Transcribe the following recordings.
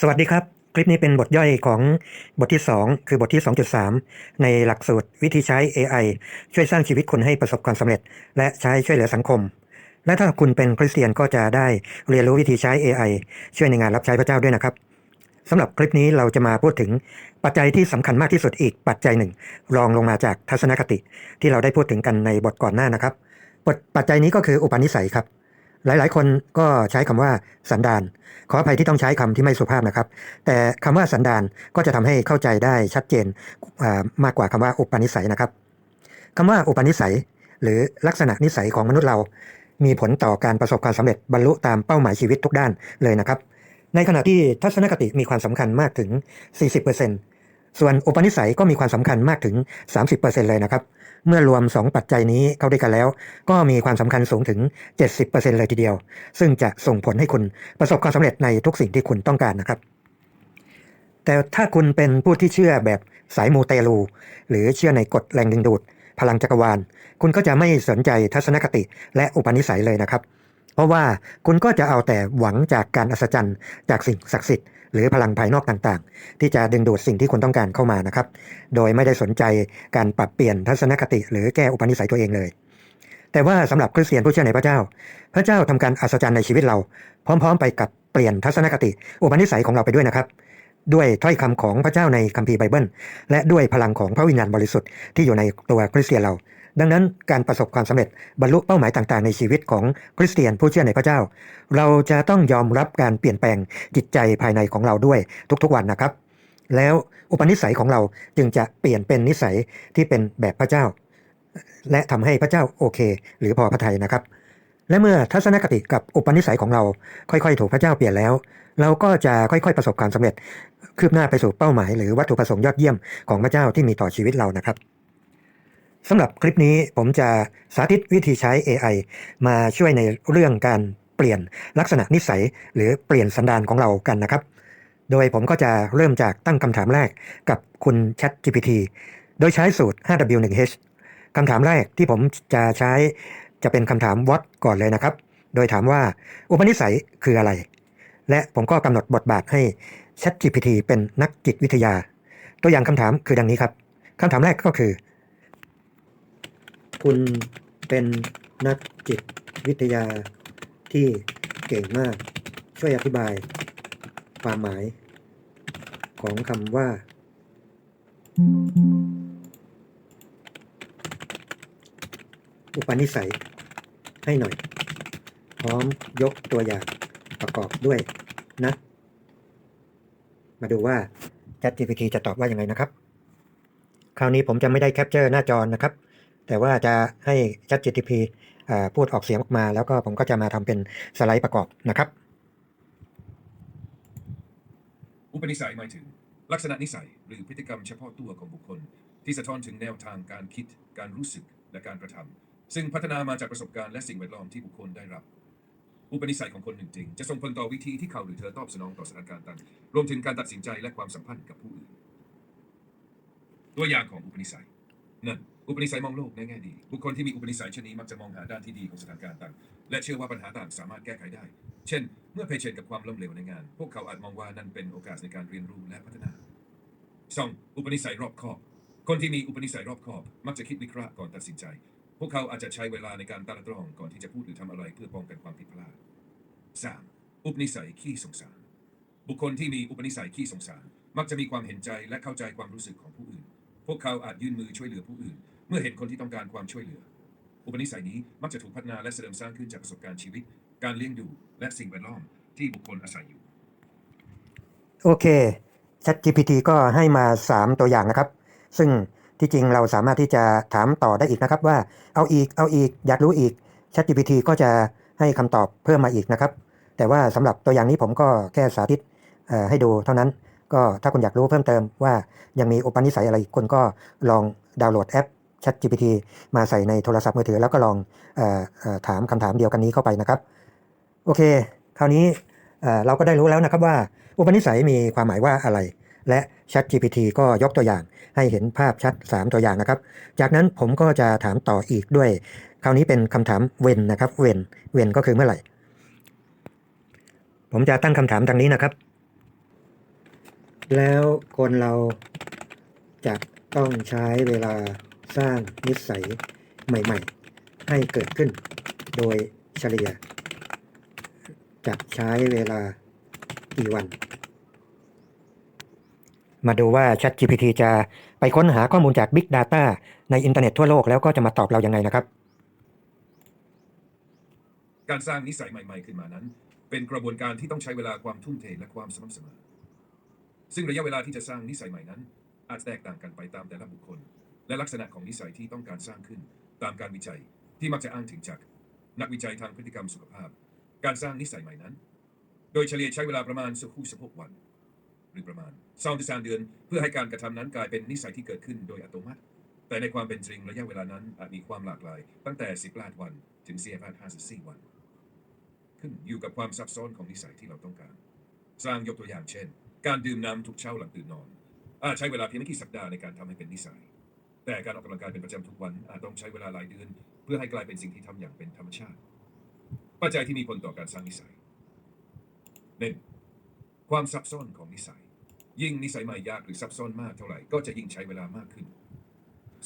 สวัสดีครับ คลิปนี้เป็นบทย่อยของบทที่ 2 คือบทที่ 2.3 ในหลักสูตรวิธีใช้ AI ช่วยสร้างชีวิตคนให้ประสบความสำเร็จ และใช้ช่วยเหลือสังคม และถ้าคุณเป็นคริสเตียนก็จะได้เรียนรู้วิธีใช้ AI ช่วยในงานรับใช้พระเจ้าด้วยนะครับสำหรับคลิปนี้เราจะมาพูดถึงปัจจัยที่สำคัญมากที่สุดอีกปัจจัยหนึ่ง รองลงมาจากทัศนคติที่เราได้พูดถึงกันในบทก่อนหน้านะครับบทปัจจัยนี้ก็คืออุปนิสัยครับ หลาย ๆ คนก็ใช้คำว่าสันดาน ขออภัยที่ต้องใช้คำที่ไม่สุภาพนะครับ แต่คำว่าสันดานก็จะทำให้เข้าใจได้ชัดเจนมากกว่าคำว่าอุปนิสัยนะครับคำว่าอุปนิสัย หรือลักษณะนิสัยของมนุษย์เรา มีผลต่อการประสบความสำเร็จบรรลุตามเป้าหมายชีวิตทุกด้านเลยนะครับ ในขณะที่ทัศนคติมีความสำคัญมากถึง 40%ส่วนอุปนิสัยก็มีความสำคัญมากถึง 30%เลยนะครับ เมื่อรวม 2 ปัจจัยนี้เข้าด้วยกันแล้ว ก็มีความสำคัญสูงถึง 70%เลยทีเดียว ซึ่งจะส่งผลให้คุณประสบความสำเร็จในทุกสิ่งที่คุณต้องการนะครับ แต่ถ้าคุณเป็นผู้ที่เชื่อแบบสายมูเตลู หรือเชื่อในกฎแรงดึงดูด พลังจักรวาล คุณก็จะไม่สนใจทัศนคติและอุปนิสัยเลยนะครับ เพราะว่าคุณก็จะเอาแต่หวังจากการอัศจรรย์ จากสิ่งศักดิ์สิทธิ์ หรือพลังภายนอกต่างๆ ที่จะดึงดูดสิ่งที่คุณต้องการเข้ามานะครับ โดยไม่ได้สนใจการปรับเปลี่ยนทัศนคติ หรือแก้อุปนิสัยตัวเองเลย แต่ว่าสำหรับคริสเตียนผู้เชื่อในพระเจ้า พระเจ้าทำการอัศจรรย์ในชีวิตเรา พร้อม ๆ ไปกับเปลี่ยนทัศนคติ อุปนิสัยของเราไปด้วยนะครับ ด้วยถ้อยคำของพระเจ้าในคัมภีร์ไบเบิล และด้วยพลังของพระวิญญาณบริสุทธิ์ที่อยู่ในตัวคริสเตียนเรา ดังนั้นการประสบความสำเร็จบรรลุเป้าหมายต่างๆ ในชีวิตของคริสเตียนผู้เชื่อในพระเจ้า เราจะต้องยอมรับการเปลี่ยนแปลงจิตใจภายในของเราด้วยทุกๆวันนะครับ แล้วอุปนิสัยของเราจึงจะเปลี่ยนเป็นนิสัยที่เป็นแบบพระเจ้า และทำให้พระเจ้าโอเค หรือพอพระทัยนะครับ และเมื่อทัศนคติกับอุปนิสัยของเรา ค่อยๆ ถูกพระเจ้าเปลี่ยนแล้ว เราก็จะค่อยๆประสบความสำเร็จ คืบหน้าไปสู่เป้าหมาย หรือวัตถุประสงค์ยอดเยี่ยมของพระเจ้าที่มีต่อชีวิตเรานะครับ สำหรับคลิปนี้ผมจะสาธิตวิธีใช้ AI มาช่วยในเรื่องการเปลี่ยนลักษณะนิสัย หรือเปลี่ยนสันดานของเรากันนะครับ โดยผมก็จะเริ่มจากตั้งคำถามแรกกับคุณ Chat GPT โดยใช้สูตร 5W1H คำถามแรกที่ผมจะใช้จะเป็นคำถาม what ก่อนเลยนะครับ โดยถามว่าอุปนิสัยคืออะไร และผมก็กำหนดบทบาทให้ Chat GPT เป็นนักจิตวิทยา ตัวอย่างคำถามคือดังนี้ครับคำถามแรกก็คือ คุณเป็นนักจิตวิทยาที่เก่งมาก ช่วยอธิบายความหมายของคำว่า อุปนิสัย ให้หน่อย พร้อมยกตัวอย่างประกอบด้วยนะ มาดูว่า ChatGPT จะตอบว่ายังไงนะครับ คราวนี้ผมจะไม่ได้แคปเจอร์หน้าจอนะครับ แต่ว่าจะให้ ChatGPT อ่าพูดออกเสียงออกมา แล้วก็ผมก็จะมาทำเป็นสไลด์ประกอบนะครับ อุปนิสัยหมายถึง ลักษณะนิสัยหรือพฤติกรรมเฉพาะตัวของบุคคล ที่สะท้อนถึงแนวทางการคิด การรู้สึกและการกระทำซึ่งพัฒนามาจากประสบการณ์และสิ่งแวดล้อมที่บุคคลได้รับอุปนิสัยของคนหนึ่งจริงจะส่งผลต่อวิธีที่เขาหรือเธอตอบสนองต่อสถานการณ์ต่างรวมถึงการตัดสินใจและความสัมพันธ์กับผู้อื่น ตัวอย่างของอุปนิสัย นึ่งอุปนิสัยมองโลกในแง่ดีบุคคลที่มีอุปนิสัยเช่นนี้มักจะมองหาด้านที่ดีของสถานการณ์ต่าง และเชื่อว่าปัญหาต่างสามารถแก้ไขได้ เช่น เมื่อเผชิญกับความล้มเหลวในงาน พวกเขาอาจมองว่านั่นเป็นโอกาสในการเรียนรู้และพัฒนา 2. อุปนิสัยรอบคอบ คนที่มีอุปนิสัยรอบคอบ มักจะคิดวิเคราะห์ก่อนตัดสินใจ พวกเขาอาจจะใช้เวลาในการตระตรองก่อนที่จะพูดหรือทำอะไรเพื่อป้องกันความผิดพลาด 3. อุปนิสัยขี้สงสาร บุคคลที่มีอุปนิสัยขี้สงสาร มักจะมีความเห็นใจและเข้าใจความรู้สึกของผู้อื่น พวกเขาอาจยื่นมือช่วยเหลือผู้อื่น เมื่อเห็นคนที่ต้องการความช่วยเหลือ อุปนิสัยนี้มักจะถูกพัฒนาและเสริมสร้างขึ้นจากประสบการณ์ชีวิต การเลี้ยงดูและสิ่งแวดล้อมที่บุคคลอาศัยอยู่ โอเค ChatGPT ก็ให้มา 3 ตัวอย่างนะครับ ซึ่งที่จริงเราสามารถที่จะถามต่อได้อีกนะครับ ว่าเอาอีกเอาอีกอยากรู้อีก ChatGPT ก็จะให้คำตอบเพิ่มมาอีกนะครับ แต่ว่าสำหรับตัวอย่างนี้ผมก็แค่สาธิตให้ดูเท่านั้น ก็ถ้าคุณอยากรู้เพิ่มเติมว่ายังมีอุปนิสัยอะไรคุณก็ลองดาวน์โหลดแอป ChatGPT มาใส่ในโทรศัพท์มือถือ แล้วก็ลองออถามคำถามเดียวกันนี้เข้าไปนะครับ โอเค คราวนี้เอ่อเราก็ได้รู้แล้วนะครับว่า อุปนิสัยมีความหมายว่าอะไร และ ChatGPT ก็ยกตัวอย่างให้เห็นภาพชัด 3 ตัวอย่างนะครับ จากนั้นผมก็จะถามต่ออีกด้วย คราวนี้เป็นคำถามเวนนะครับเวนเวนก็คือเมื่อไหร่ ผมจะตั้งคำถามดังนี้นะครับ แล้วคนเราจะต้องใช้เวลาสร้างนิสัยใหม่ ๆ ให้เกิดขึ้น โดยเฉลี่ย จะใช้เวลากี่วัน มาดูว่า ChatGPT จะไปค้นหาข้อมูลจาก Big Data ในอินเทอร์เน็ตทั่วโลกแล้วก็จะมาตอบเรายังไงนะครับ การสร้างนิสัยใหม่ ๆ ขึ้นมานั้น เป็นกระบวนการที่ต้องใช้เวลาความทุ่มเทและความสม่ำเสมอ ซึ่งระยะเวลาที่จะสร้างนิสัยใหม่นั้น อาจแตกต่างกันไปตามแต่ละบุคคล และลักษณะของนิสัยที่ต้องการสร้างขึ้น ตามการวิจัยที่มักจะอ้างถึงจาก นักวิจัยทางพฤติกรรมสุขภาพ การสร้างนิสัยใหม่นั้น โดยเฉลี่ยใช้เวลาประมาณสักคู่สิบหกวัน หรือประมาณสองถึงสามเดือน เพื่อให้การกระทำนั้นกลายเป็นนิสัยที่เกิดขึ้นโดยอัตโนมัติ แต่ในความเป็นจริงระยะเวลานั้นอาจมีความหลากหลาย ตั้งแต่18วันถึง454วัน ขึ้นอยู่กับความซับซ้อนของนิสัยที่เราต้องการ สร้างยกตัวอย่างเช่น การดื่มน้ำทุกเช้าหลังตื่นนอน อาจใช้เวลาเพียงไม่กี่สัปดาห์ในการทำให้เป็นนิสัย แต่การออกกำลังกายเป็นประจำทุกวันอาจต้องใช้เวลาหลายเดือน เพื่อให้กลายเป็นสิ่งที่ทำอย่างเป็นธรรมชาติ ปัจจัยที่มีผลต่อการสร้างนิสัยหนึ่งความซับซ้อนของนิสัย ยิ่งนิสัยใหม่ยากหรือซับซ้อนมากเท่าไหร่ก็จะยิ่งใช้เวลามากขึ้น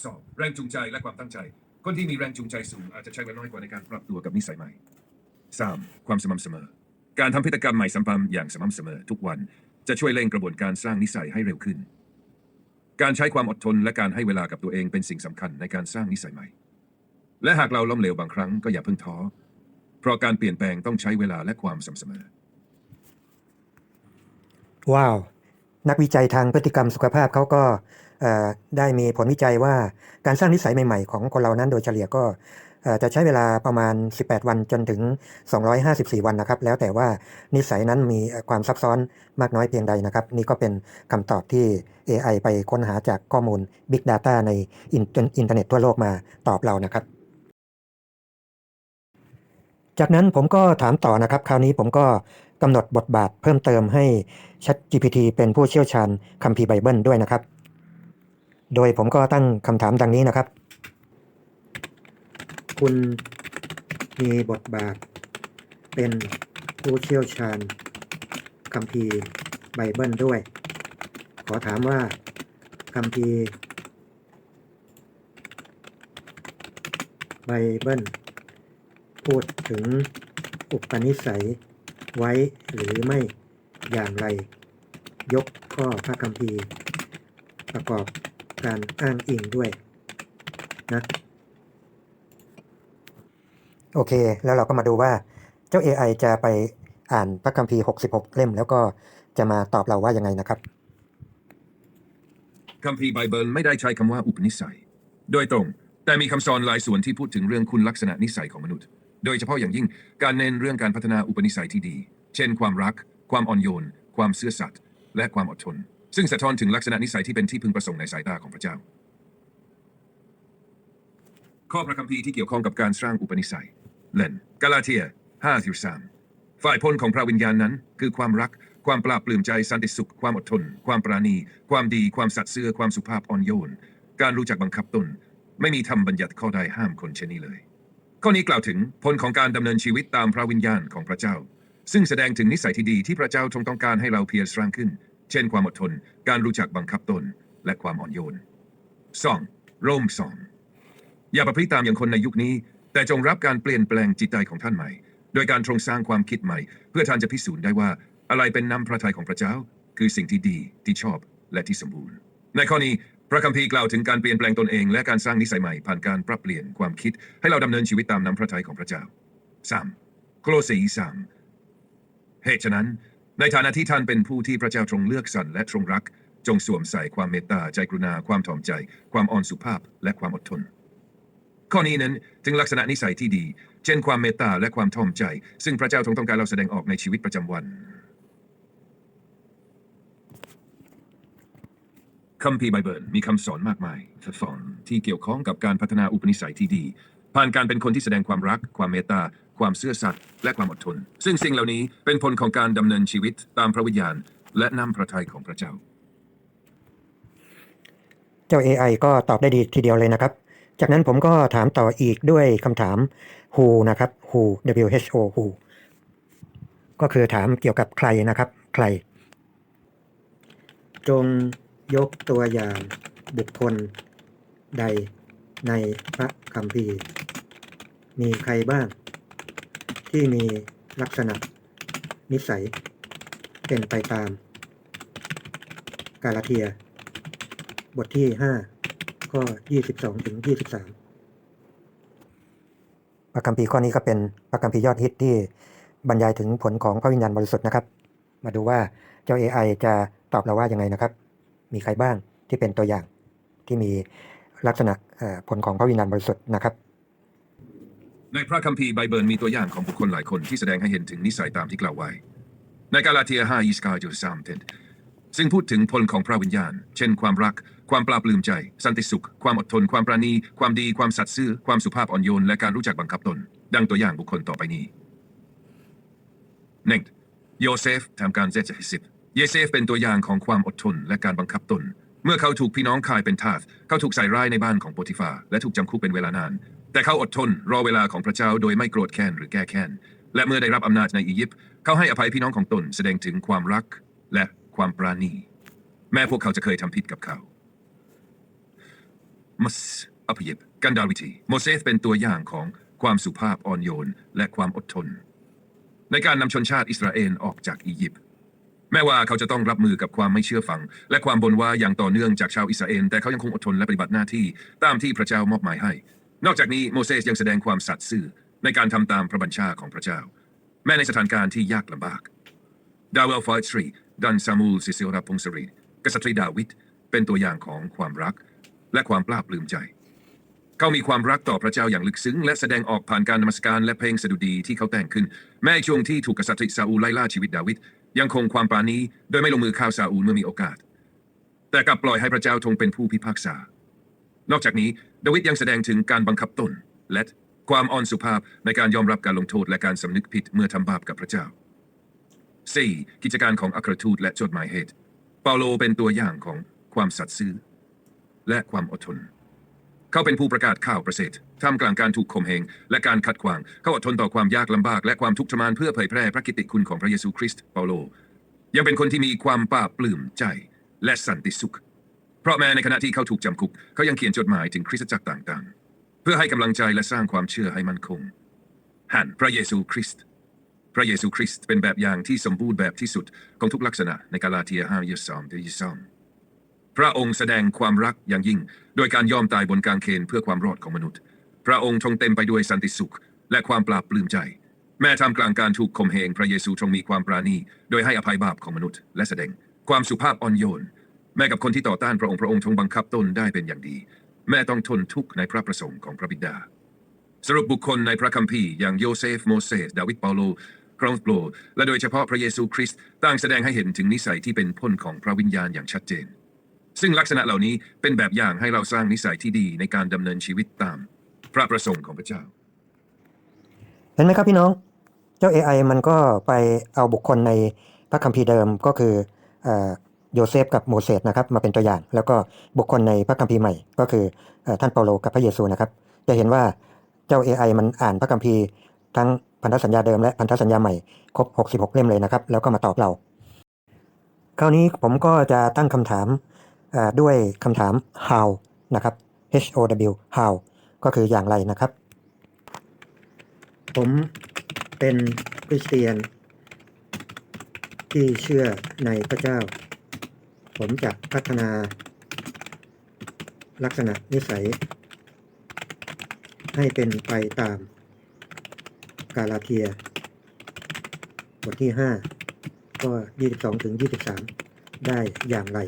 สองแรงจูงใจและความตั้งใจ คนที่มีแรงจูงใจสูงอาจจะใช้เวลาน้อยกว่าในการปรับตัวกับนิสัยใหม่สามความสม่ำเสมอ การทำพฤติกรรมใหม่ซ้ำๆอย่างสม่ำเสมอทุกวัน จะช่วยเร่งกระบวนการสร้างนิสัยให้เร็วขึ้น การใช้ความอดทนและการให้เวลากับตัวเองเป็นสิ่งสำคัญในการสร้างนิสัยใหม่ และหากเราล้มเหลวบางครั้งก็อย่าเพิ่งท้อ เพราะการเปลี่ยนแปลงต้องใช้เวลาและความสม่ำเสมอ ว้าว นักวิจัยทางพฤติกรรมสุขภาพเขาก็เอ่อได้มีผลวิจัยว่าการสร้างนิสัยใหม่ ๆ ของคนเรานั้นโดยเฉลี่ยก็ จะใช้เวลาประมาณ 18 วันจนถึง 254 วันนะครับ แล้วแต่ว่านิสัยนั้นมีความซับซ้อนมากน้อยเพียงใดนะครับ นี่ก็เป็นคำตอบที่ AI ไปค้นหาจากข้อมูล Big Data ในอินอินเทอร์เน็ตทั่วโลกมาตอบเรานะครับ จากนั้นผมก็ถามต่อนะครับ คราวนี้ผมก็กำหนดบทบาทเพิ่มเติมให้ ChatGPT เป็นผู้เชี่ยวชาญคัมภีร์ไบเบิลด้วยนะครับ โดยผมก็ตั้งคำถามดังนี้นะครับ คุณมีบทบาท เป็นผู้เชี่ยวชาญคัมภีร์ไบเบิลด้วย ขอถามว่าคัมภีร์ไบเบิลพูดถึงอุปนิสัยไว้หรือไม่อย่างไร ยกข้อพระคัมภีร์ ประกอบการอ้างอิงด้วยนะ โอเค แล้วเราก็มาดูว่าเจ้า AI จะไปอ่านพระคัมภีร์ 66 เล่ม แล้วก็จะมาตอบเราว่ายังไงนะครับ คัมภีร์ไบเบิลไม่ได้ใช้คำว่าอุปนิสัย โดยตรง แต่มีคำสอนหลายส่วนที่พูดถึงเรื่องคุณลักษณะนิสัยของมนุษย์ โดยเฉพาะอย่างยิ่งการเน้นเรื่องการพัฒนาอุปนิสัยที่ดี เช่น ความรัก ความอ่อนโยน ความซื่อสัตย์ และความอดทน ซึ่งสะท้อนถึงลักษณะนิสัยที่เป็นที่พึงประสงค์ในสายตาของพระเจ้า ข้อพระคัมภีร์ที่เกี่ยวข้องกับการสร้างอุปนิสัย เล่นกาลาเทีย5.3ฝ่ายพลของพระวิญญาณนั้น คือความรัก ความปราบปลื้มใจสันติสุข ความอดทน ความปราณี ความดี ความสัตย์ซื่อความสุภาพอ่อนโยน การรู้จักบังคับตน ไม่มีธรรมบัญญัติข้อใดห้ามคนเช่นนี้เลย ข้อนี้กล่าวถึงผลของการดำเนินชีวิตตามพระวิญญาณของพระเจ้า ซึ่งแสดงถึงนิสัยที่ดีที่พระเจ้าทรงต้องการให้เราเพียรสร้างขึ้น เช่น ความอดทน การรู้จักบังคับตน และความอ่อนโยน 2. โรมสองอย่าประพฤติตามอย่างคนในยุคนี้ แต่จงรับการเปลี่ยนแปลงจิตใจของท่านใหม่ โดยการทรงสร้างความคิดใหม่ เพื่อท่านจะพิสูจน์ได้ว่าอะไรเป็นน้ำพระทัยของพระเจ้า คือสิ่งที่ดีที่ชอบและที่สมบูรณ์ ในข้อนี้พระคัมภีร์กล่าวถึงการเปลี่ยนแปลงตนเอง และการสร้างนิสัยใหม่ผ่านการปรับเปลี่ยนความคิด ให้เราดำเนินชีวิตตามน้ำพระทัยของพระเจ้า 3. โคลสีสามเหตุฉะนั้น ในฐานะที่ท่านเป็นผู้ที่พระเจ้าทรงเลือกสรรและทรงรัก จงสวมใส่ความเมตตาใจกรุณาความถ่อมใจ ความอ่อนสุภาพและความอดทน ข้อนี้นั้นจึงลักษณะนิสัยที่ดี เช่นความเมตตาและความถ่อมใจ ซึ่งพระเจ้าทรงต้องการเราแสดงออกในชีวิตประจำวัน คัมภีร์ไบเบิลมีคำสอนมากมายสอนที่เกี่ยวข้องกับการพัฒนาอุปนิสัยที่ดี ผ่านการเป็นคนที่แสดงความรัก ความเมตตา ความซื่อสัตย์และความอดทน ซึ่งสิ่งเหล่านี้เป็นผลของการดำเนินชีวิตตามพระวิญญาณ และน้ำพระทัยของพระเจ้า เจ้า AI ก็ตอบได้ดีทีเดียวเลยนะครับ จากนั้นผมก็ถามต่ออีกด้วยคำถาม who นะครับ who W H O who ก็คือถามเกี่ยวกับใครนะครับ ใคร จงยกตัวอย่างบุคคลใดในพระคัมภีร์ มีใครบ้าง ที่มีลักษณะ นิสัย เป็นไปตาม กาลาเทีย บทที่5 ข้อ22ถึง23พระคัมภีร์ข้อนี้ก็เป็นพระคัมภีร์ยอดฮิตที่บรรยายถึงผลของพระวิญญาณบริสุทธิ์นะครับ มาดูว่าเจ้า AI จะตอบเราว่ายังไงนะครับ มีใครบ้างที่เป็นตัวอย่างที่มีลักษณะเอ่อผลของพระวิญญาณบริสุทธิ์นะครับ ในพระคัมภีร์ไบเบิลมีตัวอย่างของบุคคลหลายคนที่แสดงให้เห็นถึงนิสัยตามที่กล่าวไว้ ในกาลาเทีย5 29จุด3เทนซึ่งพูดถึงผลของพระวิญญาณ เช่นความรัก ความปราบปลื้มใจ สันติสุข ความอดทน ความปราณี ความดี ความสัตย์ซื่อ ความสุภาพอ่อนโยน และการรู้จักบังคับตน ดังตัวอย่างบุคคลต่อไปนี้หนึ่งโยเซฟทำการเจ็ดจสิบเยเซฟเป็นตัวอย่างของความอดทนและการบังคับตน เมื่อเขาถูกพี่น้องขายเป็นทาส เขาถูกใส่ร้ายในบ้านของโปติฟา และถูกจำคุกเป็นเวลานาน แต่เขาอดทนรอเวลาของพระเจ้าโดยไม่โกรธแค้นหรือแก้แค้น และเมื่อได้รับอำนาจในอียิปต์ เขาให้อภัยพี่น้องของตนแสดงถึงความรักและความปราณี แม้พวกเขาจะเคยทำผิดกับเขา มัสอพยพกันดาวิธีโมเสสเป็นตัวอย่างของความสุภาพอ่อนโยน และความอดทน ในการนำชนชาติอิสราเอลออกจากอียิปต์แม้ว่าเขาจะต้องรับมือกับความไม่เชื่อฟัง และความบ่นว่าอย่างต่อเนื่องจากชาวอิสราเอลแต่เขายังคงอดทนและปฏิบัติหน้าที่ตามที่พระเจ้ามอบหมายให้ นอกจากนี้โมเสสยังแสดงความสัตย์ซื่อในการทำตามพระบัญชาของพระเจ้า แม้ในสถานการณ์ที่ยากลำบากดาวเวลฟอยทรีดันซามูลซิเซลราพงศรีกษัตริย์ดาวิดเป็นตัวอย่างของความรัก และความปราบปลื้มใจ เขามีความรักต่อพระเจ้าอย่างลึกซึ้ง และแสดงออกผ่านการนมัสการและเพลงสดุดีที่เขาแต่งขึ้น แม้ช่วงที่ถูกกษัตริย์ซาอูลไล่ล่าชีวิตดาวิดยังคงความปราณีโดยไม่ลงมือฆ่าซาอูลเมื่อมีโอกาส แต่กลับปล่อยให้พระเจ้าทรงเป็นผู้พิพากษา นอกจากนี้ดาวิดยังแสดงถึงการบังคับตน และความอ่อนสุภาพในการยอมรับการลงโทษและการสำนึกผิดเมื่อทำบาปกับพระเจ้า 4. กิจการของอัครทูตและจดหมายเหตุ เปาโลเป็นตัวอย่างของความสัตย์ซื่อ และความอดทน เขาเป็นผู้ประกาศข่าวประเสริฐท่ามกลางการถูกข่มเหงและการขัดขวาง เขาอดทนต่อความยากลำบาก และความทุกข์ทรมานเพื่อเผยแพร่พระกิตติคุณของพระเยซูคริสต์เปาโล ยังเป็นคนที่มีความปราปลื้มใจ และสันติสุข เพราะแม้ในขณะที่เขาถูกจำคุก เขายังเขียนจดหมายถึงคริสตจักรต่างๆ เพื่อให้กำลังใจและสร้างความเชื่อให้มั่นคงหันพระเยซูคริสต์พระเยซูคริสต์เป็นแบบอย่างที่สมบูรณ์แบบที่สุดของทุกลักษณะในกาลาเทีย5 22ถึง22 พระองค์แสดงความรักอย่างยิ่ง โดยการยอมตายบนกางเขนเพื่อความรอดของมนุษย์ พระองค์ทรงเต็มไปด้วยสันติสุข และความปราบปลื้มใจ แม้ทำกลางการถูกข่มเหงพระเยซูทรงมีความปราณี โดยให้อภัยบาปของมนุษย์ และแสดงความสุภาพอ่อนโยน แม้กับคนที่ต่อต้านพระองค์พระองค์ทรงบังคับตนได้เป็นอย่างดี แม้ต้องทนทุกข์ในพระประสงค์ของพระบิดา สรุปบุคคลในพระคัมภีร์อย่างโยเซฟโมเสสดาวิดเปาโลครองโปรและโดยเฉพาะพระเยซูคริสต์ต่างแสดงให้เห็นถึงนิสัยที่เป็นพ้นของพระวิญญาณอย่างชัดเจน ซึ่งลักษณะเหล่านี้เป็นแบบอย่างให้เราสร้างนิสัยที่ดีในการดำเนินชีวิตตาม พระประสงค์ของพระเจ้า เห็นไหมครับพี่น้อง เจ้า AI มันก็ไปเอาบุคคลในพระคัมภีร์เดิมก็คืออโยเซฟกับโมเสสนะครับมาเป็นตัวอย่าง แล้วก็บุคคลในพระคัมภีร์ใหม่ ก็คือท่านเปาโลกับพระเยซูนะครับ จะเห็นว่าเจ้า AI มันอ่านพระคัมภีร์ทั้งพันธสัญญาเดิมและพันธสัญญาใหม่ครบ 66 เล่มเลยนะครับ แล้วก็มาตอบเรา คราวนี้ผมก็จะตั้งคำถาม ด้วยคำถาม how นะครับ H O W how ก็คืออย่างไรนะครับ ผมเป็นคริสเตียน ที่เชื่อในพระเจ้า ผมจะพัฒนาลักษณะนิสัย ให้เป็นไปตามกาลาเทีย บทที่ 5 ก็ 22 ถึง 23 ได้อย่างไร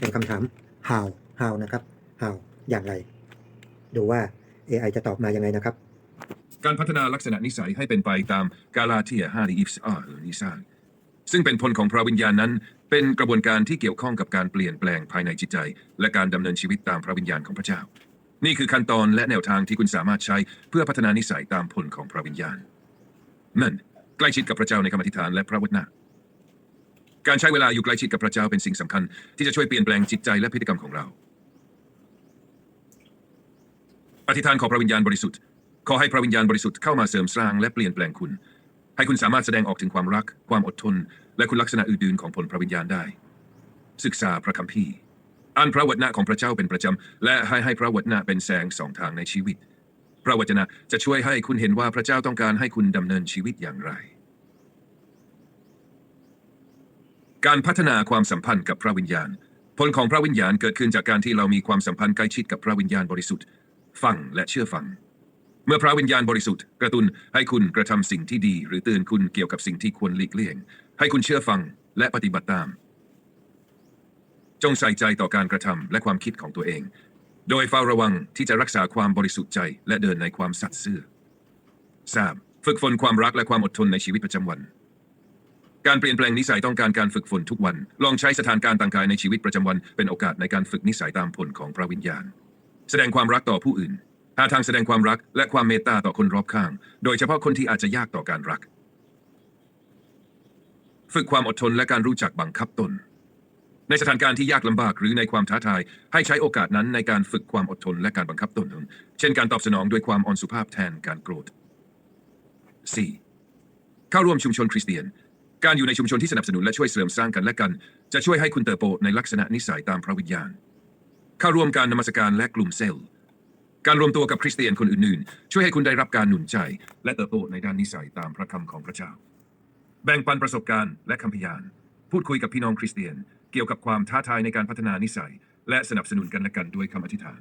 เป็นคำถาม how how นะครับ how อย่างไร ดูว่า AI จะตอบมายังไงนะครับ การพัฒนาลักษณะนิสัยให้เป็นไปตามกาลาเทีย5ดีอิฟส์อาหรือนิสานซึ่งเป็นผลของพระวิญญาณนั้น เป็นกระบวนการที่เกี่ยวข้องกับการเปลี่ยนแปลงภายในจิตใจ และการดำเนินชีวิตตามพระวิญญาณของพระเจ้า นี่คือขั้นตอนและแนวทางที่คุณสามารถใช้เพื่อพัฒนานิสัยตามผลของพระวิญญาณ นั่นใกล้ชิดกับพระเจ้าในคำอธิษฐานและพระวจนะ การใช้เวลาอยู่ใกล้ชิดกับพระเจ้าเป็นสิ่งสำคัญ ที่จะช่วยเปลี่ยนแปลงจิตใจและพฤติกรรมของเรา อธิษฐานขอพระวิญญาณบริสุทธิ์ ขอให้พระวิญญาณบริสุทธิ์เข้ามาเสริมสร้างและเปลี่ยนแปลงคุณ ให้คุณสามารถแสดงออกถึงความรัก ความอดทน และคุณลักษณะอื่นๆของผลพระวิญญาณได้ ศึกษาพระคัมภีร์อ่านพระวจนะของพระเจ้าเป็นประจำ และให้ให้พระวจนะเป็นแสงสองทางในชีวิต พระวจนะจะช่วยให้คุณเห็นว่าพระเจ้าต้องการให้คุณดำเนินชีวิตอย่างไร การพัฒนาความสัมพันธ์กับพระวิญญาณ ผลของพระวิญญาณเกิดขึ้นจากการที่เรามีความสัมพันธ์ใกล้ชิดกับพระวิญญาณบริสุทธิ์ ฟังและเชื่อฟัง เมื่อพระวิญญาณบริสุทธิ์กระตุ้นให้คุณกระทำสิ่งที่ดี หรือเตือนคุณเกี่ยวกับสิ่งที่ควรหลีกเลี่ยง ให้คุณเชื่อฟังและปฏิบัติตาม จงใส่ใจต่อการกระทำและความคิดของตัวเอง โดยเฝ้าระวังที่จะรักษาความบริสุทธิ์ใจและเดินในความสัตย์ซื่อ 3. ฝึกฝนความรักและความอดทนในชีวิตประจำวัน การเปลี่ยนแปลงนิสัยต้องการการฝึกฝนทุกวัน ลองใช้สถานการณ์ต่างๆในชีวิตประจำวันเป็นโอกาสในการฝึกนิสัยตามผลของพระวิญญาณ แสดงความรักต่อผู้อื่น หาทางแสดงความรักและความเมตตาต่อคนรอบข้าง โดยเฉพาะคนที่อาจจะยากต่อการรัก ฝึกความอดทนและการรู้จักบังคับตน ในสถานการณ์ที่ยากลำบากหรือในความท้าทาย ให้ใช้โอกาสนั้นในการฝึกความอดทนและการบังคับตน เช่น การตอบสนองด้วยความอ่อนสุภาพแทนการโกรธ 4. เข้าร่วมชุมชนคริสเตียน การอยู่ในชุมชนที่สนับสนุนและช่วยเสริมสร้างกันและกัน จะช่วยให้คุณเติบโตในลักษณะนิสัยตามพระวิญญาณเข้าร่วมการนมัสการและกลุ่มเซลล์ การรวมตัวกับคริสเตียนคนอื่นๆ ช่วยให้คุณได้รับการหนุนใจ และเติบโตในด้านนิสัยตามพระคำของพระเจ้า แบ่งปันประสบการณ์และคำพยาน พูดคุยกับพี่น้องคริสเตียน เกี่ยวกับความท้าทายในการพัฒนานิสัย และสนับสนุนกันและกันด้วยคำอธิษฐาน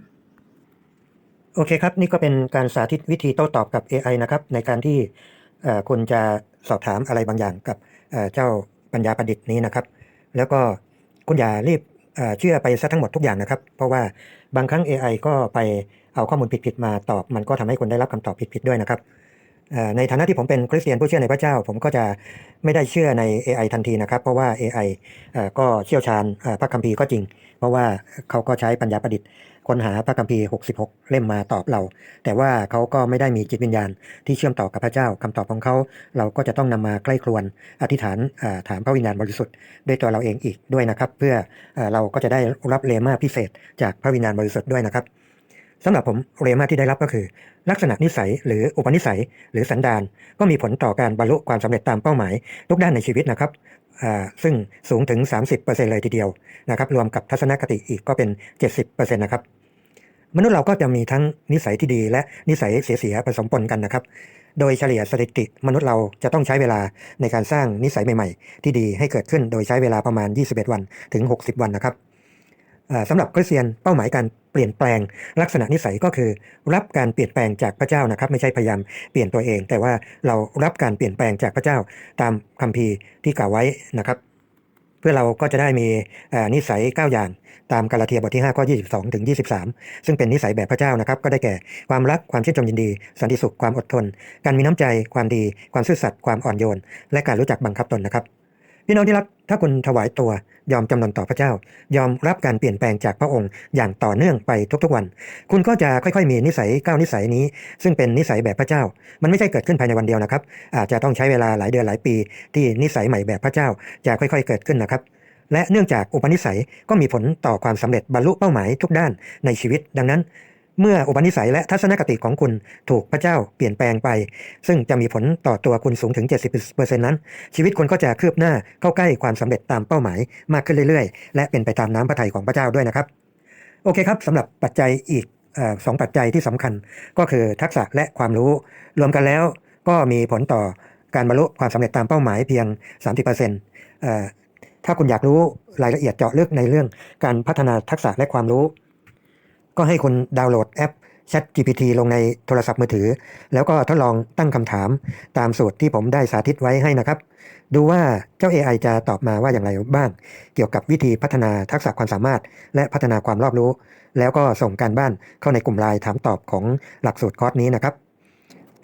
โอเคครับ นี่ก็เป็นการสาธิตวิธีโต้ตอบกับ AI นะครับในการที่คุณจะสอบถามอะไรบางอย่างกับ เจ้าปัญญาประดิษฐ์นี้นะครับ แล้วก็คุณอย่ารีบเชื่อไปซะทั้งหมดทุกอย่างนะครับ เพราะว่าบางครั้ง AI ก็ไปเอาข้อมูลผิดๆมาตอบ มันก็ทำให้คุณได้รับคำตอบผิดๆด้วยนะครับเในฐานะที่ผมเป็นคริสเตียนผู้เชื่อในพระเจ้า ผมก็จะไม่ได้เชื่อใน AI ทันทีนะครับ เพราะว่า AI เอ่อก็เชี่ยวชาญพระคัมภีร์ก็จริง เพราะว่าเขาก็ใช้ปัญญาประดิษฐ์ค้นหาพระคัมภีร์ 66 เล่มมาตอบเรา แต่ว่าเขาก็ไม่ได้มีจิตวิญญาณที่เชื่อมต่อกับพระเจ้าคำตอบของเขาเราก็จะต้องนำมาใกล้ครวนอธิษฐานถามพระวิญญาณบริสุทธิ์ด้วยตัวเราเองอีกด้วยนะครับ เพื่ออเราก็จะได้รับเลมาพิเศษจากพระวิญญาณบริสุทธิ์ด้วยนะครับ สำหรับผมเลมาที่ได้รับก็คือ ลักษณะนิสัยหรืออุปนิสัย หรือสันดานก็มีผลต่อการบรรลุความสำเร็จตามเป้าหมาย ทุกด้านในชีวิตนะครับซึ่งสูงถึง 30%เลยทีเดียวนะครับรวมกับทัศนคติอีกก็เป็น 70%นะครับมนุษย์เราก็จะมีทั้งนิสัยที่ดีและนิสัยเสียๆผสมปนกันนะครับ โดยเฉลี่ยสถิติมนุษย์เราจะต้องใช้เวลาในการสร้างนิสัยใหม่ๆ ที่ดีให้เกิดขึ้นโดยใช้เวลาประมาณ 21 วันถึง 60 วันนะครับ สำหรับคริสเตียนเป้าหมายการเปลี่ยนแปลงลักษณะนิสัยก็คือ รับการเปลี่ยนแปลงจากพระเจ้านะครับ ไม่ใช่พยายามเปลี่ยนตัวเอง แต่ว่าเรารับการเปลี่ยนแปลงจากพระเจ้าตามคัมภีร์ที่กล่าวไว้นะครับเพื่อเราก็จะได้มีนิสัย 9 อย่างตามกาลาเทียบทที่5ข้อ22ถึง23 ซึ่งเป็นนิสัยแบบพระเจ้านะครับ ก็ได้แก่ความรักความชื่นชมยินดี สันติสุขความอดทน การมีน้ำใจความดี ความซื่อสัตย์ความอ่อนโยน และการรู้จักบังคับตนนะครับ พี่น้องที่รักถ้าคุณถวายตัวยอมจำนนต่อพระเจ้า ยอมรับการเปลี่ยนแปลงจากพระองค์อย่างต่อเนื่องไปทุกๆวัน คุณก็จะค่อยๆมีนิสัยก้าวนิสัยนี้ ซึ่งเป็นนิสัยแบบพระเจ้า มันไม่ใช่เกิดขึ้นภายในวันเดียวนะครับ อาจจะต้องใช้เวลาหลายเดือนหลายปี ที่นิสัยใหม่แบบพระเจ้าจะค่อยๆเกิดขึ้นนะครับ และเนื่องจากอุปนิสัยก็มีผลต่อความสำเร็จบรรลุเป้าหมายทุกด้านในชีวิต ดังนั้น เมื่ออุปนิสัยและทัศนคติของคุณถูกพระเจ้าเปลี่ยนแปลงไป ซึ่งจะมีผลต่อตัวคุณสูงถึง 70%นั้น ชีวิตคุณก็จะคืบหน้าเข้าใกล้ความสำเร็จตามเป้าหมายมากขึ้นเรื่อยๆ และเป็นไปตามน้ำพระทัยของพระเจ้าด้วยนะครับ โอเคครับสำหรับปัจจัยอีกสองปัจจัยที่สำคัญก็คือทักษะและความรู้ รวมกันแล้วก็มีผลต่อการบรรลุความสำเร็จตามเป้าหมายเพียง 30%เอ่อถ้าคุณอยากรู้รายละเอียดเจาะลึกในเรื่องการพัฒนาทักษะและความรู้ ก็ให้คนดาวน์โหลดแอป Chat GPT ลงในโทรศัพท์มือถือ แล้วก็ทดลองตั้งคำถามตามสูตรที่ผมได้สาธิตไว้ให้นะครับ ดูว่าเจ้า AI จะตอบมาว่าอย่างไรบ้าง เกี่ยวกับวิธีพัฒนาทักษะความสามารถ และพัฒนาความรอบรู้ แล้วก็ส่งการบ้านเข้าในกลุ่มไลน์ถามตอบของหลักสูตรคอร์สนี้นะครับ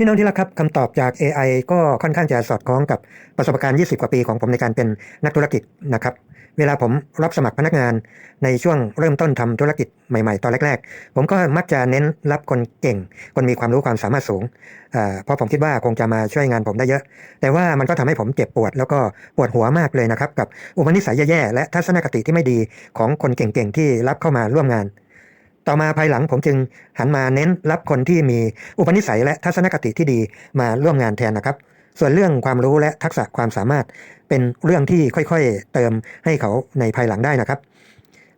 พี่น้องที่รักครับคำตอบจาก AI ก็ค่อนข้างจะสอดคล้องกับประสบการณ์ 20 กว่าปีของผมในการเป็นนักธุรกิจนะครับเวลาผมรับสมัครพนักงานในช่วงเริ่มต้นทำธุรกิจใหม่ๆ ตอนแรก ๆ ผมก็มักจะเน้นรับคนเก่ง คนมีความรู้ความสามารถสูง เพราะผมคิดว่าคงจะมาช่วยงานผมได้เยอะ แต่ว่ามันก็ทำให้ผมเจ็บปวด แล้วก็ปวดหัวมากเลยนะครับ กับอุปนิสัยแย่ๆและทัศนคติที่ไม่ดีของคนเก่งๆ ที่รับเข้ามาร่วมงาน ต่อมาภายหลังผมจึงหันมาเน้นรับคนที่มีอุปนิสัยและทัศนคติที่ดีมาร่วมงานแทนนะครับ ส่วนเรื่องความรู้และทักษะความสามารถเป็นเรื่องที่ค่อยๆ เติมให้เขาในภายหลังได้นะครับ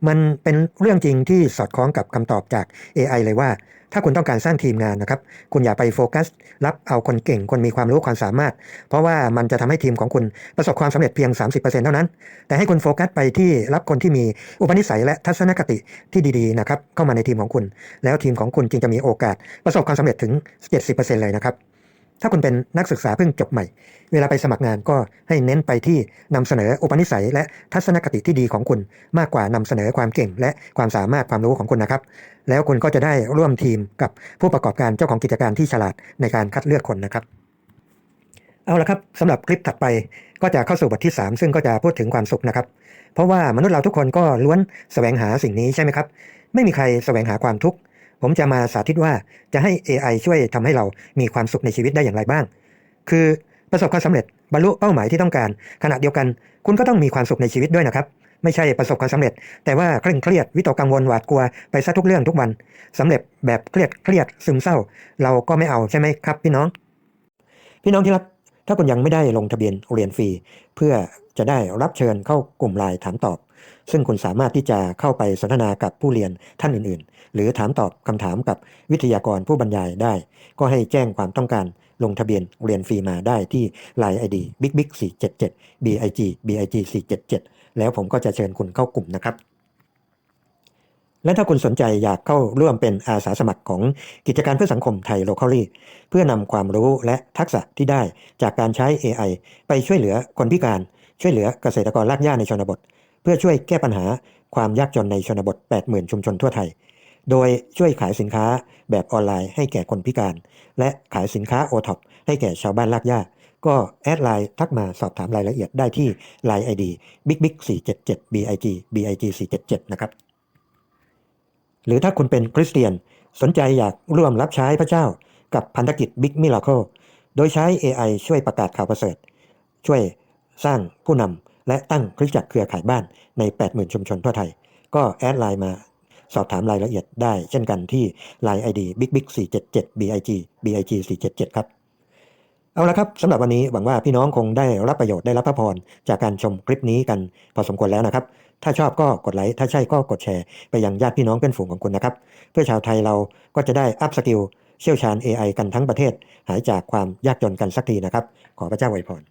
มันเป็นเรื่องจริงที่สอดคล้องกับคำตอบจาก AI เลยว่า ถ้าคุณต้องการสร้างทีมงานนะครับ คุณอย่าไปโฟกัส รับเอาคนเก่ง คนมีความรู้ความสามารถ เพราะว่ามันจะทำให้ทีมของคุณประสบความสำเร็จเพียง 30%เท่านั้น แต่ให้คุณโฟกัสไปที่รับคนที่มีอุปนิสัยและทัศนคติที่ดีๆนะครับเข้ามาในทีมของคุณ แล้วทีมของคุณจึงจะมีโอกาสประสบความสำเร็จถึง 70%เลยนะครับ ถ้าคุณเป็นนักศึกษาเพิ่งจบใหม่ เวลาไปสมัครงานก็ให้เน้นไปที่นำเสนออุปนิสัย และทัศนคติที่ดีของคุณ มากกว่านำเสนอความเก่ง และความสามารถความรู้ของคุณนะครับ แล้วคุณก็จะได้ร่วมทีมกับผู้ประกอบการเจ้าของกิจการที่ฉลาดในการคัดเลือกคนนะครับ เอาละครับสำหรับคลิปถัดไปก็จะเข้าสู่บทที่ 3 ซึ่งก็จะพูดถึงความสุขนะครับ เพราะว่ามนุษย์เราทุกคนก็ล้วนแสวงหาสิ่งนี้ใช่ไหมครับ ไม่มีใครแสวงหาความทุกข์ ผมจะมาสาธิตว่าจะให้ AI ช่วยทำให้เรามีความสุขในชีวิตได้อย่างไรบ้าง คือประสบความสำเร็จบรรลุเป้าหมายที่ต้องการ ขณะเดียวกัน คุณก็ต้องมีความสุขในชีวิตด้วยนะครับ ไม่ใช่ประสบความสำเร็จ แต่ว่าเคร่งเครียดวิตกกังวลหวาดกลัวไปซะทุกเรื่องทุกวันสำเร็จแบบเครียดเครียดซึมเศร้า เราก็ไม่เอาใช่ไหมครับพี่น้อง พี่น้องที่รักถ้าคุณยังไม่ได้ลงทะเบียนเรียนฟรีเพื่อจะได้รับเชิญเข้ากลุ่มไลน์ถามตอบ ซึ่งคุณสามารถที่จะเข้าไปสนทนากับผู้เรียนท่านอื่นๆ หรือถามตอบคำถามกับวิทยากรผู้บรรยายได้ ก็ให้แจ้งความต้องการลงทะเบียนเรียนฟรีมาได้ที่ Line ID big big 477 big big 477แล้วผมก็จะเชิญคุณเข้ากลุ่มนะครับ และถ้าคุณสนใจอยากเข้าร่วมเป็นอาสาสมัครของกิจการเพื่อสังคมไทย Locally เพื่อนำความรู้และทักษะที่ได้จากการใช้ AI ไปช่วยเหลือคนพิการช่วยเหลือเกษตรกรรากหญ้าในชนบท เพื่อช่วยแก้ปัญหาความยากจนในชนบท 80,000 ชุมชนทั่วไทย โดยช่วยขายสินค้าแบบออนไลน์ให้แก่คนพิการ และขายสินค้าโอท็อปให้แก่ชาวบ้านลากหญ้าก็แอดไลน์ทักมาสอบถามรายละเอียดได้ที่ Line ID big big 477 big big 477นะครับ หรือถ้าคุณเป็นคริสเตียนสนใจอยากร่วมรับใช้พระเจ้ากับพันธกิจ Big Miracle โดยใช้ AI ช่วยประกาศข่าวประเสริฐ ช่วยสร้างผู้นำ และตั้งคริสตจักรเครือข่ายบ้านใน 80,000 ชุมชนทั่วไทย ก็แอดไลน์มาสอบถามรายละเอียดได้เช่นกันที่ Line ID big big 477 big big 477 ครับ เอาละครับสำหรับวันนี้หวังว่าพี่น้องคงได้รับประโยชน์ได้รับพระพรจากการชมคลิปนี้กันพอสมควรแล้วนะครับ ถ้าชอบก็กดไลค์ถ้าใช่ก็กดแชร์ไปยังญาติพี่น้องเพื่อนฝูงของคุณนะครับ เพื่อชาวไทยเราก็จะได้อัพสกิลเชี่ยวชาญ AI กันทั้งประเทศ หายจากความยากจนกันสักทีนะครับ ขอพระเจ้าอวยพร